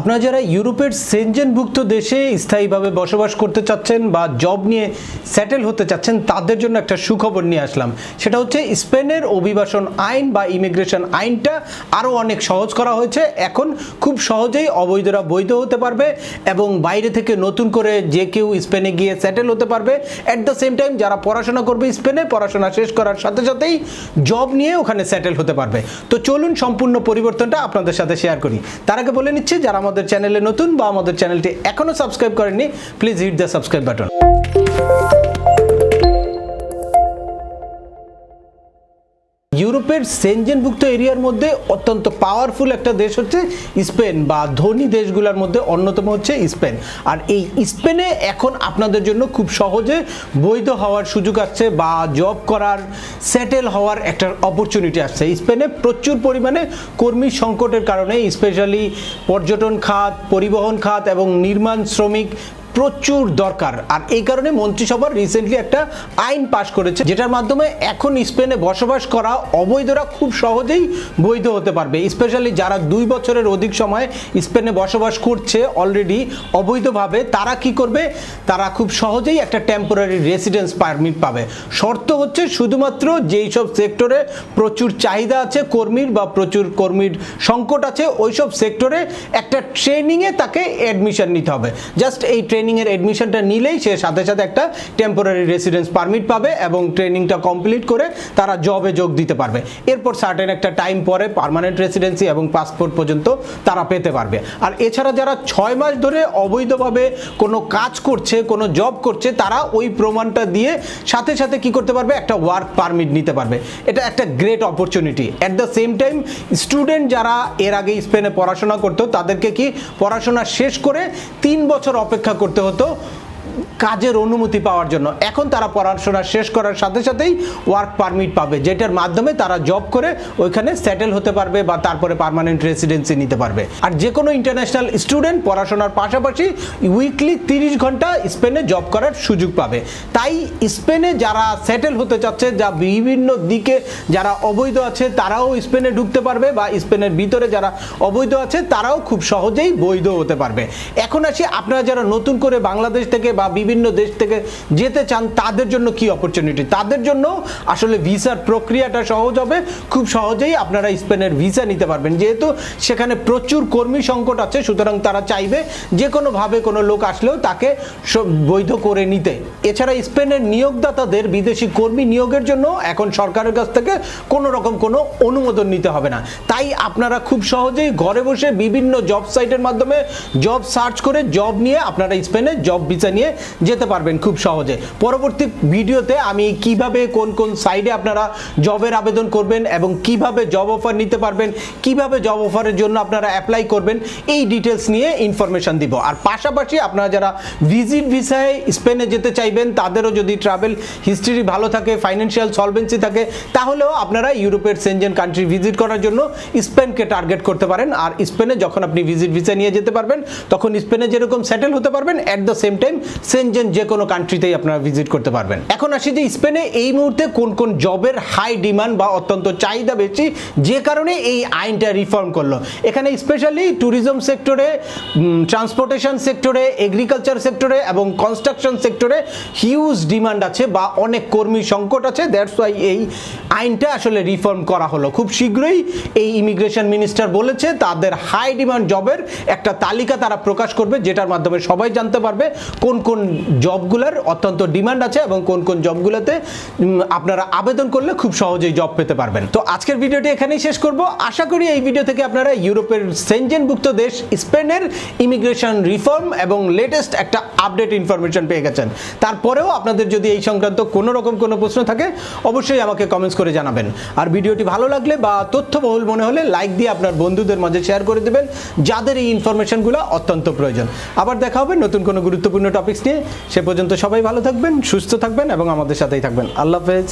আপনারা যারা ইউরোপের সেনজেনভুক্ত দেশে স্থায়ীভাবে বসবাস করতে চাচ্ছেন বা জব নিয়ে সেটেল হতে চাচ্ছেন, তাদের জন্য একটা সুখবর নিয়ে আসলাম। সেটা হচ্ছে স্পেনের অভিবাসন আইন বা ইমিগ্রেশন আইনটা আরও অনেক সহজ করা হয়েছে। এখন খুব সহজেই অবৈধরা বৈধ হতে পারবে এবং বাইরে থেকে নতুন করে যে কেউ স্পেনে গিয়ে সেটেল হতে পারবে। অ্যাট দ্য সেম টাইম যারা পড়াশোনা করবে স্পেনে, পড়াশোনা শেষ করার সাথে সাথেই জব নিয়ে ওখানে সেটেল হতে পারবে। তো চলুন সম্পূর্ণ পরিবর্তনটা আপনাদের সাথে শেয়ার করি। তার আগে বলে নিচ্ছি, যারা আমাদের চ্যানেলে নতুন বা আমাদের চ্যানেলটি এখনও সাবস্ক্রাইব করেননি please hit the subscribe button ইউরোপের সেনজেনভুক্ত এরিয়ার মধ্যে অত্যন্ত পাওয়ারফুল একটা দেশ হচ্ছে স্পেন বা ধনী দেশগুলোর মধ্যে অন্যতম হচ্ছে স্পেন। আর এই স্পেনে এখন আপনাদের জন্য খুব সহজে বৈধ হওয়ার সুযোগ আসছে বা জব করার সেটেল হওয়ার একটা অপরচুনিটি আসছে। স্পেনে প্রচুর পরিমাণে কর্মী সংকটের কারণে স্পেশালি পর্যটন খাত, পরিবহন খাত এবং নির্মাণ শ্রমিক প্রচুর দরকার। আর এই কারণে মন্ত্রিসভা রিসেন্টলি একটা আইন পাশ করেছে, যেটার মাধ্যমে এখন স্পেনে বসবাস করা অবৈধরা খুব সহজেই বৈধ হতে পারবে। স্পেশালি যারা দুই বছরের অধিক সময় স্পেনে বসবাস করছে অলরেডি অবৈধভাবে, তারা কি করবে? তারা খুব সহজেই একটা টেম্পোরারি রেসিডেন্স পারমিট পাবে। শর্ত হচ্ছে শুধুমাত্র যেই সব সেক্টরে প্রচুর চাহিদা আছে, কর্মীর বা প্রচুর কর্মীর সংকট আছে, ওই সব সেক্টরে একটা ট্রেনিংয়ে তাকে অ্যাডমিশন নিতে হবে। জাস্ট এই ট্রেনিংয়ের অ্যাডমিশনটা নিলেই সে সাথে সাথে একটা টেম্পোরারি রেসিডেন্স পারমিট পাবে এবং ট্রেনিংটা কমপ্লিট করে তারা জবে যোগ দিতে পারবে। এরপর সার্টেন একটা টাইম পরে পার্মানেন্ট রেসিডেন্সি এবং পাসপোর্ট পর্যন্ত তারা পেতে পারবে। আর এছাড়া যারা ছয় মাস ধরে অবৈধভাবে কোনো কাজ করছে, কোনো জব করছে, তারা ওই প্রমাণটা দিয়ে সাথে সাথে কি করতে পারবে? একটা ওয়ার্ক পারমিট নিতে পারবে। এটা একটা great opportunity at the same time student যারা এর আগে স্পেনে পড়াশোনা করতো, তাদেরকে কি পড়াশোনা শেষ করে তিন বছর অপেক্ষা করতে হতো কাজের অনুমতি পাওয়ার জন্য। এখন তারা পড়াশোনা শেষ করার সাথে সাথেই ওয়ার্ক পারমিট পাবে, যেটার মাধ্যমে তারা জব করে ওইখানে সেটেল হতে পারবে বা তারপরে পার্মানেন্ট রেসিডেন্সি নিতে পারবে। আর যে কোনো ইন্টারন্যাশনাল স্টুডেন্ট পড়াশোনার পাশাপাশি উইকলি তিরিশ ঘণ্টা স্পেনে জব করার সুযোগ পাবে। তাই স্পেনে যারা সেটেল হতে চাচ্ছে, যা বিভিন্ন দিকে যারা অবৈধ আছে, তারাও স্পেনে ঢুকতে পারবে বা স্পেনের ভিতরে যারা অবৈধ আছে, তারাও খুব সহজেই বৈধ হতে পারবে। এখন আসি, আপনারা যারা নতুন করে বাংলাদেশ থেকে বা বিভিন্ন দেশ থেকে যেতে চান, তাদের জন্য কি অপরচুনিটি তাদের জন্য আসলে ভিসার প্রক্রিয়াটা সহজ হবে। খুব সহজেই আপনারা স্পেনের ভিসা নিতে পারবেন। যেহেতু সেখানে প্রচুর কর্মী সংকট আছে, সুতরাং তারা চাইবে যে কোনোভাবে কোনো লোক আসলেও তাকে বৈধ করে নিতে। এছাড়া স্পেনের নিয়োগদাতাদের বিদেশি কর্মী নিয়োগের জন্য এখন সরকারের কাছ থেকে কোনো রকম কোনো অনুমোদন নিতে হবে না। তাই আপনারা খুব সহজেই ঘরে বসে বিভিন্ন জব সাইটের মাধ্যমে জব সার্চ করে জব নিয়ে আপনারা স্পেনে জব ভিসা নিয়ে যেতে পারবেন খুব সহজে। পরবর্তী ভিডিওতে আমি কীভাবে কোন কোন সাইডে আপনারা জবের আবেদন করবেন এবং কীভাবে জব অফার নিতে পারবেন, কীভাবে জব অফারের জন্য আপনারা অ্যাপ্লাই করবেন, এই ডিটেলস নিয়ে ইনফরমেশন দিব। আর পাশাপাশি আপনারা যারা ভিজিট ভিসায় স্পেনে যেতে চাইবেন, তাদেরও যদি ট্রাভেল হিস্ট্রি ভালো থাকে ফাইন্যান্সিয়াল সলভেন্সি থাকে, তাহলেও আপনারা ইউরোপের সেনজেন কান্ট্রি ভিজিট করার জন্য স্পেনকে টার্গেট করতে পারেন। আর স্পেনে যখন আপনি ভিজিট ভিসা নিয়ে যেতে পারবেন, তখন স্পেনে যেরকম সেটেল হতে পারবেন at the same time Schengen যে কোনো কান্ট্রিতেই আপনারা ভিজিট করতে পারবেন। এখন আসি যে স্পেনে এই মুহূর্তে কোন কোন জবের হাই ডিমান্ড বা অত্যন্ত চাহিদা বেশি, যে কারণে এই আইনটা রিফর্ম করল। এখানে স্পেশালি ট্যুরিজম সেক্টরে ট্রান্সপোর্টেশন সেক্টরে এগ্রিকালচার সেক্টরে এবং কনস্ট্রাকশন সেক্টরে হিউজ ডিমান্ড আছে বা অনেক কর্মী সংকট আছে। দ্যাটস ওয়াই এই আইনটা আসলে রিফর্ম করা হলো। খুব শীঘ্রই এই ইমিগ্রেশন মিনিস্টার বলেছে, তাদের হাই ডিমান্ড জবের একটা তালিকা তারা প্রকাশ করবে, যেটার মাধ্যমে সবাই জানতে পারবে কোন কোন জবগুলোর অত্যন্ত ডিমান্ড আছে এবং কোন কোন জবগুলোতে আপনারা আবেদন করলে খুব সহজেই জব পেতে পারবেন। তো আজকের ভিডিওটি এখানেই শেষ করব। আশা করি এই ভিডিও থেকে আপনারা ইউরোপের সেনজেনভুক্ত দেশ, স্পেনের ইমিগ্রেশন রিফর্ম এবং লেটেস্ট একটা আপডেট ইনফরমেশন পেয়ে গেছেন। তারপরেও আপনাদের যদি এই সংক্রান্ত কোনো রকম কোনো প্রশ্ন থাকে, অবশ্যই আমাকে কমেন্টস করে জানাবেন। আর ভিডিওটি ভালো লাগলে বা তথ্যবহুল মনে হলে লাইক দিয়ে আপনার বন্ধুদের মাঝে শেয়ার করে দেবেন, যাদের এই ইনফরমেশনগুলো অত্যন্ত প্রয়োজন। আবার দেখা হবে নতুন কোনো গুরুত্বপূর্ণ টপিকস নিয়ে। সে পর্যন্ত সবাই ভালো থাকবেন সুস্থ থাকবেন এবং আমাদের সাথেই থাকবেন। আল্লাহ হাফেজ।